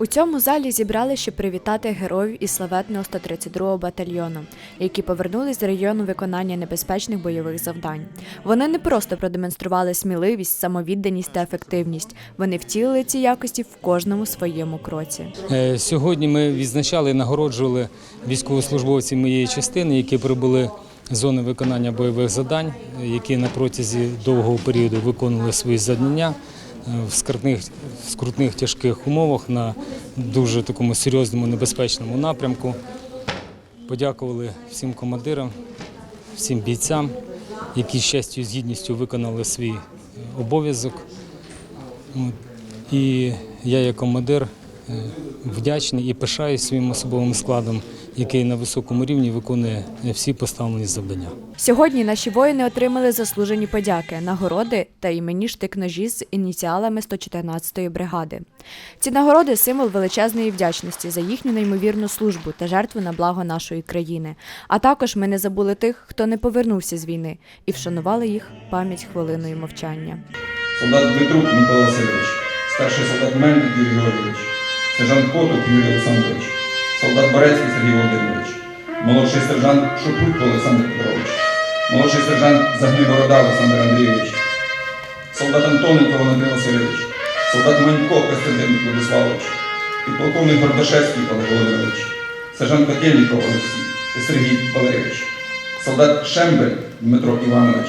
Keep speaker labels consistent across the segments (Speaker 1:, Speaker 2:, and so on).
Speaker 1: У цьому залі зібрали, щоб привітати героїв із славетного 132-го батальйону, які повернулись з району виконання небезпечних бойових завдань. Вони не просто продемонстрували сміливість, самовідданість та ефективність. Вони втілили ці якості в кожному своєму кроці.
Speaker 2: Е, Сьогодні ми відзначали і нагороджували військовослужбовців моєї частини, які прибули зони виконання бойових завдань, які на протязі довгого періоду виконували свої завдання в скрутних, в скрутних тяжких умовах на дуже такому серйозному небезпечному напрямку. Подякували всім командирам, всім бійцям, які з честю і з гідністю виконали свій е, обов'язок. І я, як командир, е, вдячний і пишаюсь своїм особовим складом, який на високому рівні виконує всі поставлені завдання.
Speaker 1: Сьогодні наші воїни отримали заслужені подяки, нагороди та імені штик-ножі з ініціалами 114-ї бригади. Ці нагороди символ величезної вдячності за їхню неймовірну службу та жертву на благо нашої країни. А також ми не забули тих, хто не повернувся з війни, і вшанували їх пам'ять хвилиною мовчання.
Speaker 3: солдат Дмитрук Микола Васильович, старший солдат Мельник Юрій Георгійович, сержант Котов Юрій Олександрович, солдат Борецький Сергій Володимирович, молодший сержант Шупрутко Олександр Петрович, молодший сержант Загній-Борода Олександр Андрійович, солдат Антоненко Валентин Васильович, солдат Манько Костянтин Владиславович, підполковник Гордашевський Олег Володимирович, сержант Котельніков Олексій Сергій Валерійович, солдат Шембель Дмитро Іванович,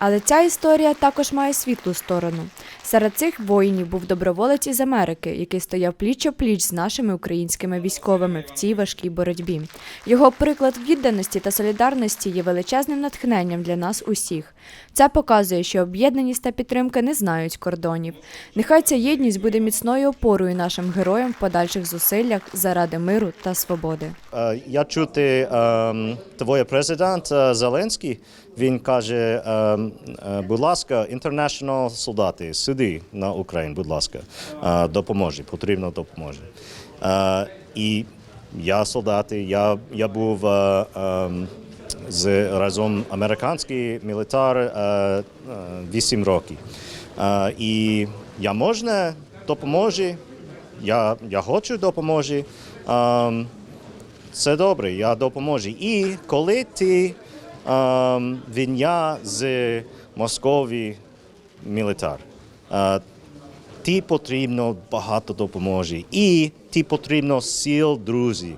Speaker 1: Але ця історія також має світлу сторону. Серед цих воїнів був доброволець із Америки, який стояв пліч пліч з нашими українськими військовими в цій важкій боротьбі. Його приклад відданості та солідарності є величезним натхненням для нас усіх. Це показує, що об'єднаність та підтримка не знають кордонів. Нехай ця єдність буде міцною опорою нашим героям в подальших зусиллях заради миру та свободи.
Speaker 4: Е, Я чути ем, твоє президент е, Зеленський. Він каже: ем, е, будь ласка, інтернешнл солдати, сюди на Україну, будь ласка, е, допоможі, потрібно допоможе. І я солдати, я, я був е, ем, з разом американський мілітар е, е, 8 років. І я можна допоможе. Я, я хочу допоможе. Ем, це добре, я допоможу. І коли ти ем, я з Московії мілітар, Ті ти потрібно багато допоможе. І ти потрібно сил, друзі.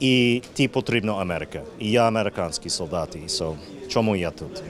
Speaker 4: І ти потрібно Америка. І я американський солдат. І so, чому я тут?